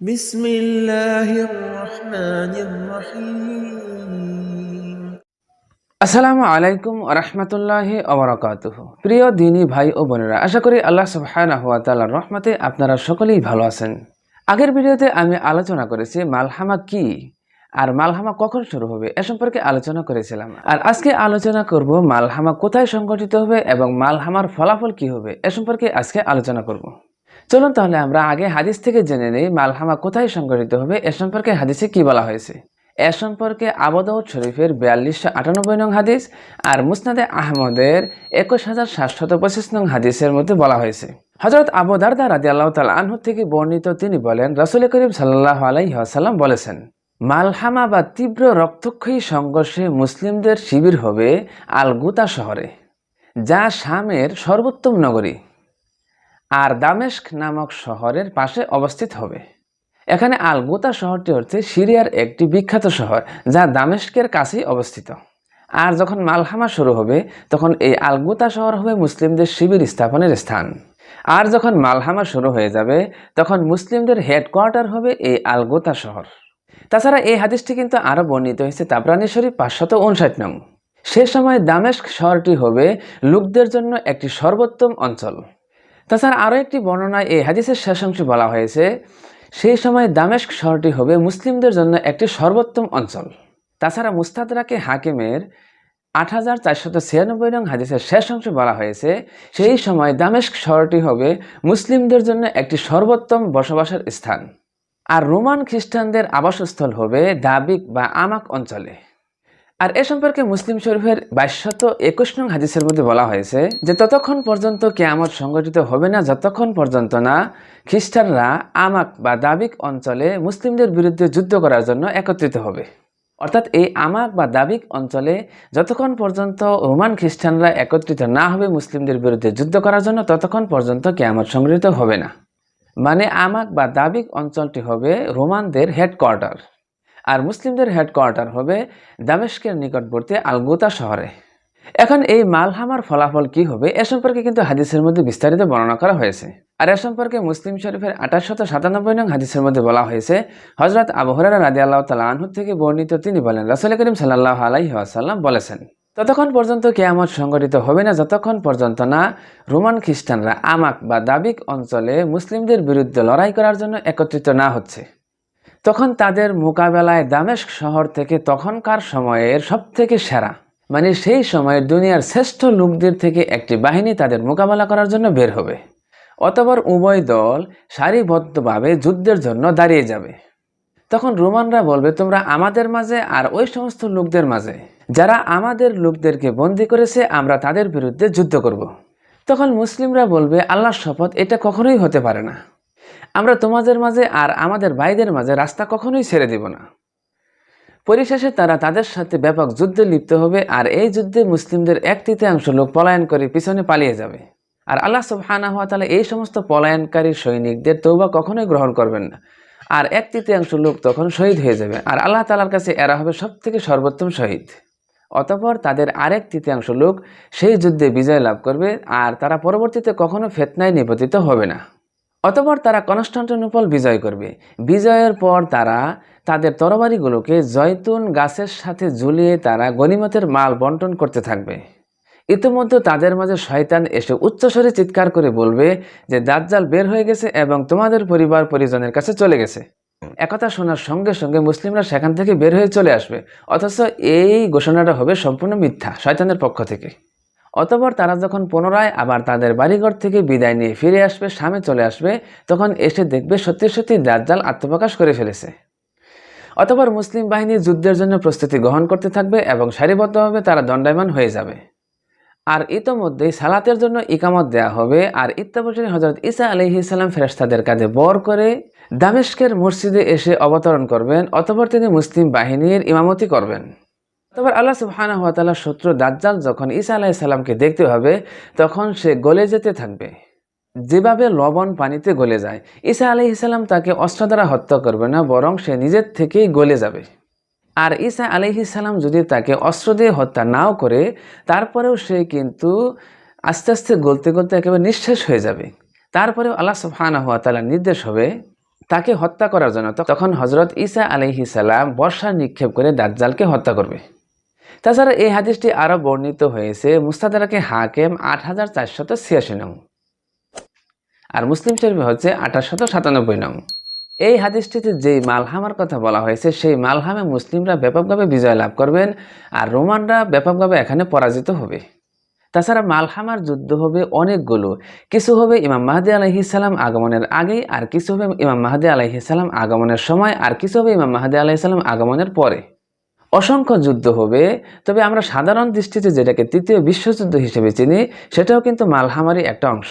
بسم الله الرحمن الرحيم আসসালামু আলাইকুম রহমতুল্লাহ অবরাকাতুহ প্রিয় দিনী ভাই ও বোনেরা আশা করি আল্লাহ সুবহানাহু ওয়া তাআলার রহমতে আপনারা সকলেই ভালো আছেন আগের ভিডিওতে আমি আলোচনা করেছি মালহামা কি আর মালহামা কখন শুরু হবে এ সম্পর্কে আলোচনা করেছিলাম আর আজকে আলোচনা করব মালহামা কোথায় সংগঠিত হবে এবং মালহামার ফলাফল কি হবে এ সম্পর্কে আজকে আলোচনা করব চলুন তাহলে আমরা আগে হাদিস থেকে জেনে নেই মালহামা কোথায় সংগঠিত হবে, এ সম্পর্কে হাদিসে কি বলা হয়েছে? এ সম্পর্কে আবদাউদ শরীফের বিয়াল্লিশশো আটানব্বই নং হাদিস আর মুসনাদে আহমদের একুশ হাজার সাতশত পঁচিশ নং হাদিসের মধ্যে বলা হয়েছে। হজরত আবু দারদা রাজি আল্লাহ তাল আনহু থেকে বর্ণিত তিনি বলেন, রসুল করিম সাল্লাহ আলাইসাল্লাম বলেছেন, মালহামা বা তীব্র রক্তক্ষয়ী সংঘর্ষে মুসলিমদের শিবির হবে আলগুতা শহরে, যা শামের সর্বোত্তম নগরী। আর দামেস্ক নামক শহরের পাশে অবস্থিত হবে। এখানে আলগুতা শহরটি হচ্ছে সিরিয়ার একটি বিখ্যাত শহর, যা দামেস্কের কাছেই অবস্থিত। আর যখন মালহামা শুরু হবে, তখন এই আলগুতা শহর হবে মুসলিমদের শিবির স্থাপনের স্থান। আর যখন মালহামা শুরু হয়ে যাবে, তখন মুসলিমদের হেডকোয়ার্টার হবে এই আলগুতা শহর। তাছাড়া এই হাদিসটি কিন্তু আরও বর্ণিত হয়েছে তাবরানি শরীফ পাঁচশত উনষাট নং। সে সময় দামেস্ক শহরটি হবে লোকদের জন্য একটি সর্বোত্তম অঞ্চল। তাছাড়া আরও একটি বর্ণনায় এই হাদিসের শেষাংশে বলা হয়েছে, সেই সময় দামেস্ক শহরটি হবে মুসলিমদের জন্য একটি সর্বোত্তম অঞ্চল। তাছাড়া মুস্তাদরাকে হাকিমের আট হাজার চারশত ছিয়ানব্বই নং হাদিসের শেষ অংশে বলা হয়েছে, সেই সময় দামেস্ক শহরটি হবে মুসলিমদের জন্য একটি সর্বোত্তম বসবাসের স্থান। আর রোমান খ্রিস্টানদের আবাসস্থল হবে দাবিক বা আমাক অঞ্চলে। আর এ সম্পর্কে মুসলিম শরীফের বাইশশত একুশ নং হাদিসের মধ্যে বলা হয়েছে যে, ততক্ষণ পর্যন্ত কেয়ামত সংগঠিত হবে না, যতক্ষণ পর্যন্ত না খ্রিস্টানরা আমাক বা দাবিক অঞ্চলে মুসলিমদের বিরুদ্ধে যুদ্ধ করার জন্য একত্রিত হবে। অর্থাৎ এই আমাক বা দাবিক অঞ্চলে যতক্ষণ পর্যন্ত রোমান খ্রিস্টানরা একত্রিত না হবে মুসলিমদের বিরুদ্ধে যুদ্ধ করার জন্য, ততক্ষণ পর্যন্ত কেয়ামত সংগঠিত হবে না। মানে আমাক বা দাবিক অঞ্চলটি হবে রোমানদের হেডকোয়ার্টার। আর মুসলিমদের হেডকোয়ার্টার হবে দামেস্কের নিকটবর্তী আলগুতা শহরে। এখন এই মালহামার ফলাফল কি হবে এ সম্পর্কে কিন্তু হাদিসের মধ্যে বিস্তারিত বর্ণনা করা হয়েছে। আর এ সম্পর্কে মুসলিম শরীফের আঠাশশত সাতানব্বই নং হাদিসের মধ্যে বলা হয়েছে হজরত আবহরারা রাজি আল্লাহ তালা আনহু থেকে বর্ণিত তিনি বলেন, রাসুল করিম সাল্লাহ আলাইহি আসাল্লাম বলেছেন, ততক্ষণ পর্যন্ত কেয়ামত সংগঠিত হবে না, যতক্ষণ পর্যন্ত না রোমান খ্রিস্টানরা আমাক বা দাবিক অঞ্চলে মুসলিমদের বিরুদ্ধে লড়াই করার জন্য একত্রিত না হচ্ছে। তখন তাদের মোকাবেলায় দামেস্ক শহর থেকে তখনকার সময়ের সব থেকে সেরা। মানে সেই সময়ের দুনিয়ার শ্রেষ্ঠ লোকদের থেকে একটি বাহিনী তাদের মোকাবেলা করার জন্য বের হবে। অতপর উভয় দল সারিবদ্ধভাবে যুদ্ধের জন্য দাঁড়িয়ে যাবে। তখন রোমানরা বলবে, তোমরা আমাদের মাঝে আর ওই সমস্ত লোকদের মাঝে। যারা আমাদের লোকদেরকে বন্দি করেছে, আমরা তাদের বিরুদ্ধে যুদ্ধ করব। তখন মুসলিমরা বলবে, আল্লাহর শপথ এটা কখনোই হতে পারে না। আমরা তোমাদের মাঝে আর আমাদের ভাইদের মাঝে রাস্তা কখনোই ছেড়ে দিব না। পরিশেষে তারা তাদের সাথে ব্যাপক যুদ্ধে লিপ্ত হবে আর এই যুদ্ধে মুসলিমদের এক তৃতীয়াংশ লোক পলায়ন করে পিছনে পালিয়ে যাবে। আর আল্লাহ সুবহানাহু হওয়া তাহলে এই সমস্ত পলায়নকারী সৈনিকদের তৌবা কখনোই গ্রহণ করবেন না। আর এক তৃতীয়াংশ লোক তখন শহীদ হয়ে যাবে আর আল্লাহ তালার কাছে এরা হবে সব থেকে সর্বোত্তম শহীদ। অতপর তাদের আরেক তৃতীয়াংশ লোক সেই যুদ্ধে বিজয় লাভ করবে আর তারা পরবর্তীতে কখনো ফেতনায় নিপতিত হবে না। অতপর তারা কনস্টান্টিনোপল বিজয় করবে। বিজয়ের পর তারা তাদের তরবারিগুলোকে জয়তুন গাছের সাথে ঝুলিয়ে তারা গনিমতের মাল বন্টন করতে থাকবে। ইতিমধ্যে তাদের মাঝে শয়তান এসে উচ্চস্বরে চিৎকার করে বলবে যে, দাজ্জাল বের হয়ে গেছে এবং তোমাদের পরিবার পরিজনের কাছে চলে গেছে। একথা শোনার সঙ্গে সঙ্গে মুসলিমরা সেখান থেকে বের হয়ে চলে আসবে। অথচ এই ঘোষণাটা হবে সম্পূর্ণ মিথ্যা শয়তানের পক্ষ থেকে। অতপর তারা যখন পুনরায় আবার তাদের বাড়িঘর থেকে বিদায় নিয়ে ফিরে আসবে সামনে চলে আসবে, তখন এসে দেখবে সত্যি সত্যি দাজ্জাল আত্মপ্রকাশ করে ফেলেছে। অতপর মুসলিম বাহিনী যুদ্ধের জন্য প্রস্তুতি গ্রহণ করতে থাকবে এবং সারিবদ্ধভাবে তারা দণ্ডায়মান হয়ে যাবে। আর ইতোমধ্যেই সালাতের জন্য ইকামত দেয়া হবে আর ইত্যাবসরী হজরত ইসা আলহি ইসলাম ফেরেস্তাদের কাজে বর করে দামেস্কের মসজিদে এসে অবতরণ করবেন, অতপর তিনি মুসলিম বাহিনীর ইমামতি করবেন। তবে আল্লাহ সুবহানা হাত শত্রু দাজ্জাল যখন ঈসা আলাইসাল্লামকে দেখতে হবে, তখন সে গলে যেতে থাকবে। যেভাবে লবণ পানিতে গলে যায়, ঈসা আলাইসাল্লাম তাকে অস্ত্র দ্বারা হত্যা করবে না, বরং সে নিজের থেকেই গলে যাবে। আর ঈসা আলাইহিসাল্লাম যদি তাকে অস্ত্র দিয়ে হত্যা নাও করে, তারপরেও সে কিন্তু আস্তে আস্তে গলতে গলতে একেবারে নিঃশেষ হয়ে যাবে। তারপরেও আল্লাহ সুবহানাহু ওয়া তাআলার নির্দেশ হবে তাকে হত্যা করার জন্য। তখন হজরত ঈসা আলহি সালাম বর্ষা নিক্ষেপ করে দাজ্জালকে হত্যা করবে। তাছাড়া এই হাদিসটি আরও বর্ণিত হয়েছে, মুস্তাদারাকে হাকেম আট হাজার চারশত ছিয়াশি নং। আর মুসলিম শরীফে হচ্ছে আঠাশশত সাতানব্বই নং। এই হাদিসটিতে যেই মালহামার কথা বলা হয়েছে, সেই মালহামে মুসলিমরা ব্যাপকভাবে বিজয় লাভ করবেন আর রোমানরা ব্যাপকভাবে এখানে পরাজিত হবে। তাছাড়া মালহামার যুদ্ধ হবে অনেকগুলো। কিছু হবে ইমাম মাহাদি আলাইহিসাল্লাম আগমনের আগেই আর কিছু হবে ইমাম মাহাদি আলাইহিসাল্লাম আগমনের সময়, আর কিছু হবে ইমাম মাহাদি আলাইহিসাল্লাম আগমনের পরে। অসংখ্য যুদ্ধ হবে, তবে আমরা সাধারণ দৃষ্টিতে যেটাকে তৃতীয় বিশ্বযুদ্ধ হিসেবে চিনি, সেটাও কিন্তু মালহামারই একটা অংশ।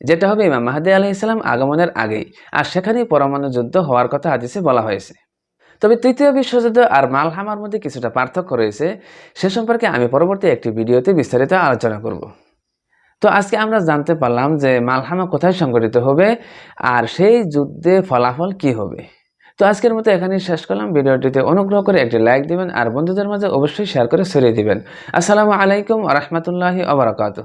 যেটা হবে ইমাম মাহাদি আলাহ ইসলাম আগমনের আগেই, আর সেখানেই পরমাণু যুদ্ধ হওয়ার কথা হাদিসে বলা হয়েছে। তবে তৃতীয় বিশ্বযুদ্ধ আর মালহামার মধ্যে কিছুটা পার্থক্য রয়েছে, সে সম্পর্কে আমি পরবর্তী একটি ভিডিওতে বিস্তারিত আলোচনা করব। তো আজকে আমরা জানতে পারলাম যে মালহামা কোথায় সংগঠিত হবে, আর সেই যুদ্ধে ফলাফল কি হবে। তো আজকের মতো এখানেই শেষ করলাম। ভিডিওটিতে অনুগ্রহ করে একটি লাইক দিবেন আর বন্ধুদের মাঝে অবশ্যই শেয়ার করে ছড়িয়ে দিবেন। আসসালামু আলাইকুম রহমতুল্লাহি আবরাকাত